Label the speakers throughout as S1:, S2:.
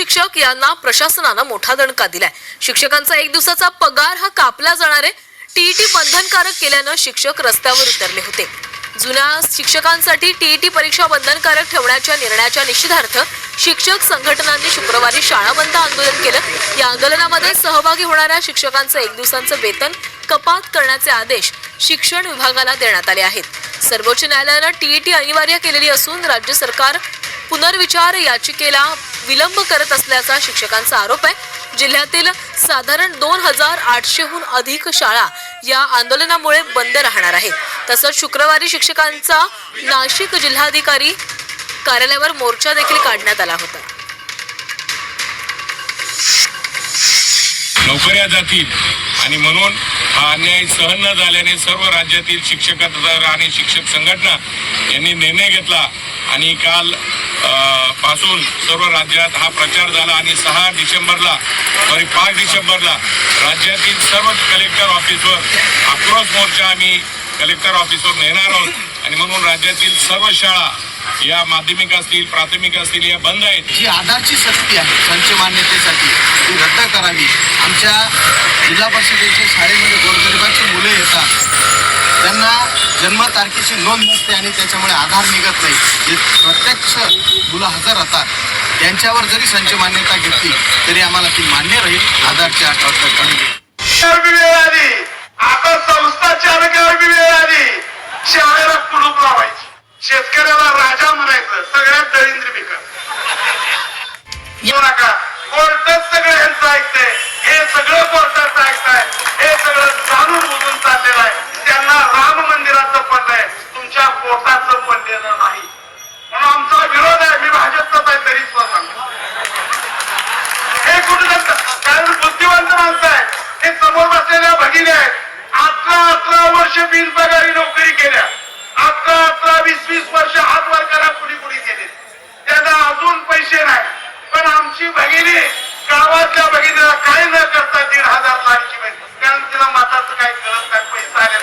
S1: शिक्षक यांना प्रशासनानं मोठा दणका दिलाय. शिक्षकांचा एक दिवसाचा पगार हा कापला जाणार आहे. टीईटी बंधनकारक केल्यानं शिक्षक रस्त्यावर उतरले होते. जुन्या शिक्षकांसाठी टीईटी परीक्षा बंधनकारक ठेवण्याच्या निर्णयाच्या निषेधार्थ शिक्षक संघटनांनी शुक्रवारी शाळा बंद आंदोलन केलं. या आंदोलनामध्ये सहभागी होणाऱ्या शिक्षकांचं एक दिवसांचं वेतन कपात करण्याचे आदेश शिक्षण विभागाला देण्यात आले आहेत. सर्वोच्च न्यायालयानं टीईटी अनिवार्य केलेली असून राज्य सरकार पुनर्विचार याचिकेला विलंब करत असल्याचा शिक्षकांचा आरोप आहे. जिल्ह्यातील साधारण दोन हजार आठशेहून अधिक शाळा या आंदोलनामुळे बंद राहणार आहेत. तसंच शुक्रवारी शिक्षकांचा नाशिक जिल्हाधिकारी कार्यालयावर मोर्चा देखील काढण्यात आला होता.
S2: नोकऱ्या जातील आणि म्हणून हा अन्याय सहन न झाल्याने सर्व राज्यातील शिक्षक आणि शिक्षक संघटना यांनी निर्णय घेतला आणि काल पासून सर्व राज्यात हा प्रचार झाला आणि सहा डिसेंबरला सॉरी पाच डिसेंबरला राज्यातील सर्व कलेक्टर ऑफिसवर आक्रोश मोर्चा आम्ही कलेक्टर ऑफिसवर नेणार आहोत. आणि म्हणून राज्यातील सर्व शाळा या माध्यमिक असतील प्राथमिक असतील या बंद आहेत.
S3: जी आधारची सक्ती आहे संच मान्यतेसाठी. ती रद्द करावी. आमच्या जिल्हा परिषदेच्या शाळेमध्ये गोरगरिबांची मुले येतात. त्यांना जन्मतारखेची नोंद नसते आणि त्याच्यामुळे आधार निघत नाही. जे प्रत्यक्ष मुलं हजर राहतात त्यांच्यावर जरी संच मान्यता घेतली तरी आम्हाला ती मान्य राहील. आधारची
S4: आठवण आता संस्था चालकावर बी वेळ आली शाळेला कुलूप लावायची. शेतकऱ्याला राजा म्हणायचं. सगळ्यात दरिद्री पिकं. नका कोर्टच सगळं यांचं ऐकतंय हे सगळं कोर्टाचं ऐकताय. हे सगळं जाणून बुजून चाललेलं आहे. त्यांना राम मंदिराचं पडलंय तुमच्या पोटाचं पडलेलं नाही. म्हणून आमचा विरोध आहे. मी भाजपचाच आहे तरी सुद्धा हे कुठे कारण बुद्धिवंत माणसं आहे हे समोर बसलेल्या भगिनी आहेत. अकरा अकरा वर्ष बिन पगारी नोकरी केल्या. अकरा अकरा वीस वीस वर्ष हात वर कुणी कुणी केले. त्यांना अजून पैसे नाही. पण आमची भगिनी गावातल्या भगिनीला काय न करता दीड हजार लाख बहीण कारण तिला मताचं काय कळत नाही पैसा आल्या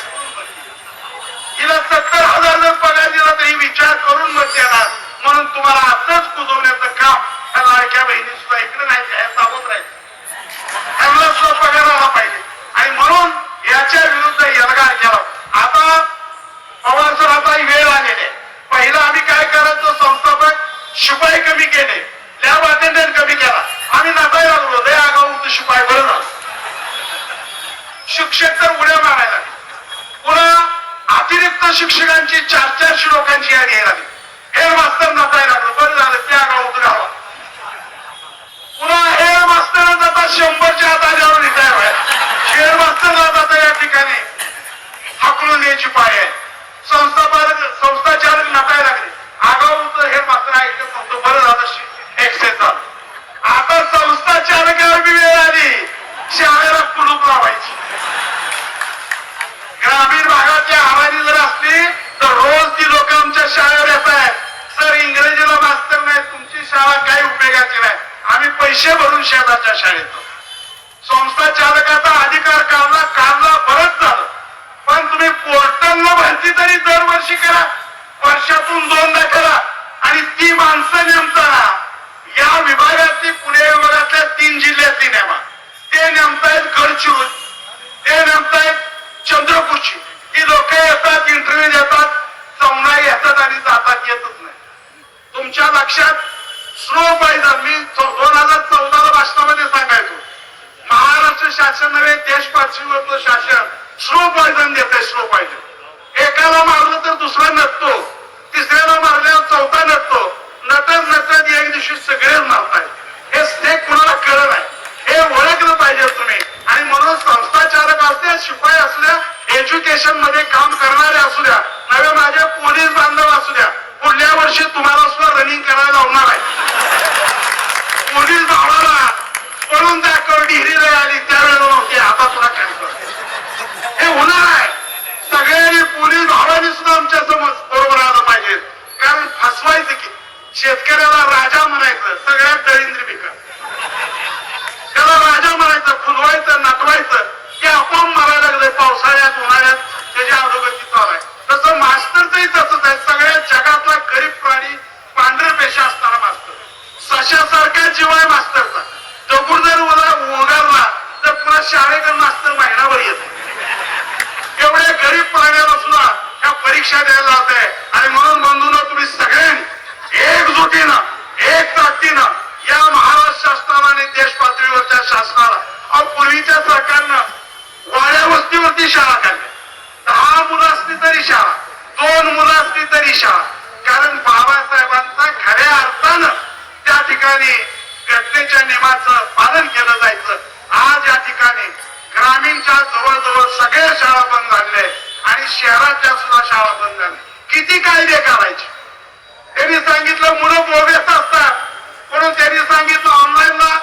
S4: तिला सत्तर हजार जर पगार दिला तरी विचार करून मत देणार म्हणून तुम्हाला असंच कुजवण्याचं काम ह्या लाडक्या बहिणी सुद्धा इकडे नाही ह्या सावध राहील त्यांना सुद्धा पगार आला पाहिजे आणि म्हणून याच्या विरुद्ध यलगार केला आता पवार सर आता ही वेळ आलेली आहे पहिला आम्ही काय करायचो संस्थापक शिपाई कमी केले लॅब अटेंडंट कमी केला आम्ही नाचायला लागलो दे आगाऊ होतं बरं ना शिक्षक तर उड्या मारायला लागले. पुन्हा अतिरिक्त शिक्षकांची चार चारशे लोकांची यादी यायला लागली हेड मास्तर नसायला लागलं बरं झालं त्या गावात गावा पुन्हा हेड मास्तर जाता शंभरच्या आत आल्यावर रिटायर व्हायला हेड मास्तर जाता या ठिकाणी हाकलून द्यायची पाय आहे संस्थापालक संस्थाचालक नटायला लागले आगाऊ हेड मास्तर ऐकत नव्हतं बरं झालं एक्सेस झालं आता संस्था चालकावर बी वेळ आली शाळेला कुलूप लावायची ग्रामीण भागाची आव्हाने जर असली तर रोज ती लोक आमच्या शाळेवर सर इंग्रजीला मास्तर नाही तुमची शाळा काही उपयोगाची नाही. आम्ही पैसे भरून शेजारच्या शाळेत संस्था चालकाचा अधिकार काढला काढला बरंच झालं. पण तुम्ही पोर्टलला भरती तरी दरवर्षी करा. वर्षातून दोनदा करा. आणि ती माणसं नेमताना या विभागातली पुणे विभागातल्या तीन जिल्ह्यातली नेमा ते नेमतायत गडचिरोली ते नेमतायत चंद्रपूरची ही लोक येतात इंटरव्ह्यू देतात चौना येतात आणि जातात येतच नाही तुमच्या लक्षात स्लो पाहिजे मी दोन हजार चौदाला भाषणामध्ये सांगायचो महाराष्ट्र शासन नव्हे देश पातळीवरचं शासन स्लो पॉयझन देते स्लो पॉयझन एकाला मारलं तर दुसरा नटतो. तिसऱ्याला मारल्यावर चौथा नटतो. नटत नटत एक दिवशी सगळेच मारताय. हे स्नेक कुणाला कळलं नाही. हे ओळखलं पाहिजे तुम्ही. आणि म्हणून संस्थाचारक असल्या शिपाई असल्या एज्युकेशनमध्ये काम करणारे असू द्या नव्हे माझे पोलीस बांधव असू द्या शाळेकडनं मास्तर महिनाभर येत एवढ्या गरीब पाण्याला सुद्धा ह्या परीक्षा द्यायला जात आहे. आणि म्हणून बंधून तुम्ही सगळ्यांनी एकजुटीनं एक ताकदीनं या महाराष्ट्र शासनाला आणि देश पातळीवरच्या शासनाला अहो पूर्वीच्या सरकारनं वाड्या वस्तीवरती शाळा काढल्या. दहा मुलं असली तरी शाळा दोन मुलं असली तरी शाळा. कारण बाबासाहेबांचा खऱ्या अर्थानं त्या ठिकाणी घटनेच्या नियमाचं पालन केलं जायचं. आज या ठिकाणी ग्रामीणच्या जवळजवळ सगळ्या शाळा बंद झालेल्या आणि शहराच्या सुद्धा शाळा बंद झाल्या किती कायदे करायचे? त्यांनी सांगितलं मुलं बोगस असतात. म्हणून त्यांनी सांगितलं ऑनलाईनला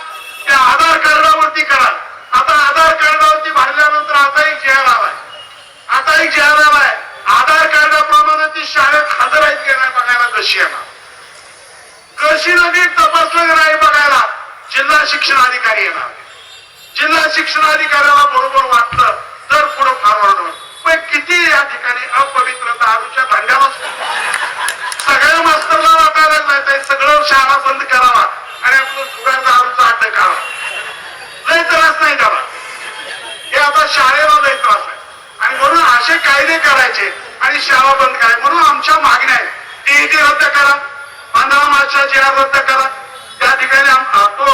S4: त्या आधार कार्डावरती करा. आता आधार कार्डावरती भरल्यानंतर आता एक जेअर आलाय. आता एक जेअर आलाय. आधार कार्डाप्रमाणे ती शाळेत हजर आहेत की नाही बघायला कशी येणार? कशी नदी तपासलं नाही बघायला जिल्हा शिक्षण अधिकारी येणार. जिल्हा शिक्षण अधिकाऱ्याला बरोबर वाटलं तर पुढे फॉरवर्ड होईल पण किती या ठिकाणी अपवित्रता दारूच्या भांड्याला सगळ्या मास्तरला वाटायला लागलाय सगळं शाळा बंद करावा आणि आपलं जुगार दारूचा अड्ड करावा लय त्रास नाही करा हे आता शाळेला लय त्रास आहे. आणि म्हणून असे कायदे करायचे आणि शाळा बंद करायचे. म्हणून आमच्या मागण्या आहेत. टीईटी रद्द करा पंधरा मार्चच्या जे रद्द करा. त्या ठिकाणी तो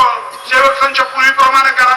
S4: सेवक संच पूर्वीप्रमाणे करा.